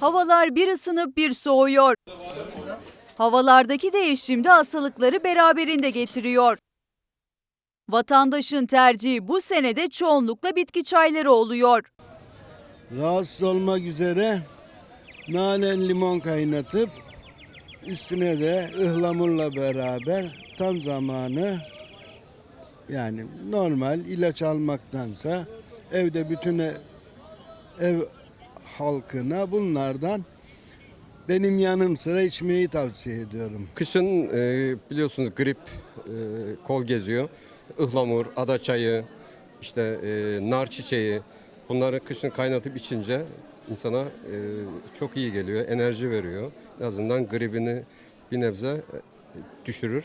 Havalar bir ısınıp bir soğuyor. Havalardaki değişim de hastalıkları beraberinde getiriyor. Vatandaşın tercihi bu senede çoğunlukla bitki çayları oluyor. Rahatsız olmak üzere nane limon kaynatıp üstüne de ıhlamurla beraber tam zamanı yani normal ilaç almaktansa evde bütün ev halkına bunlardan benim yanım sıra içmeyi tavsiye ediyorum. Kışın e, biliyorsunuz grip e, kol geziyor. Ihlamur, ada çayı, işte e, nar çiçeği bunları kışın kaynatıp içince insana e, çok iyi geliyor, enerji veriyor. En azından gribini bir nebze e, düşürür.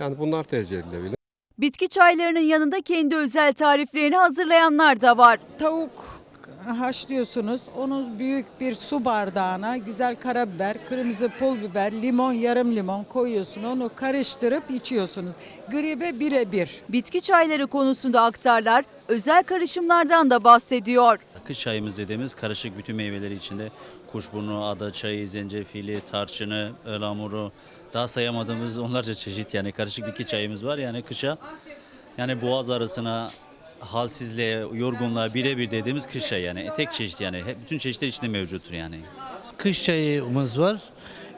Yani bunlar tercih edilebilir. Bitki çaylarının yanında kendi özel tariflerini hazırlayanlar da var. Tavuk haşlıyorsunuz. Onu büyük bir su bardağına güzel karabiber, kırmızı pul biber, limon, yarım limon koyuyorsun. Onu karıştırıp içiyorsunuz. Gribe birebir. Bitki çayları konusunda aktarlar özel karışımlardan da bahsediyor. Kış çayımız dediğimiz karışık bütün meyveleri içinde kuşburnu, ada çayı, zencefili, tarçını, ıhlamuru daha sayamadığımız onlarca çeşit yani karışık bitki çayımız var. Yani kışa yani boğaz arasına halsizliğe, yorgunluğa birebir dediğimiz kış çayı yani tek çeşit yani bütün çeşitler içinde mevcuttur yani. kış çayımız var.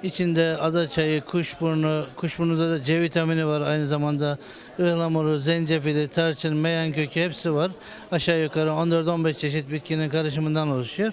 İçinde ada çayı, kuşburnu, kuşburnunda da C vitamini var. Aynı zamanda ıhlamuru, zencefili, tarçın, meyan kökü hepsi var. Aşağı yukarı 14-15 çeşit bitkinin karışımından oluşuyor.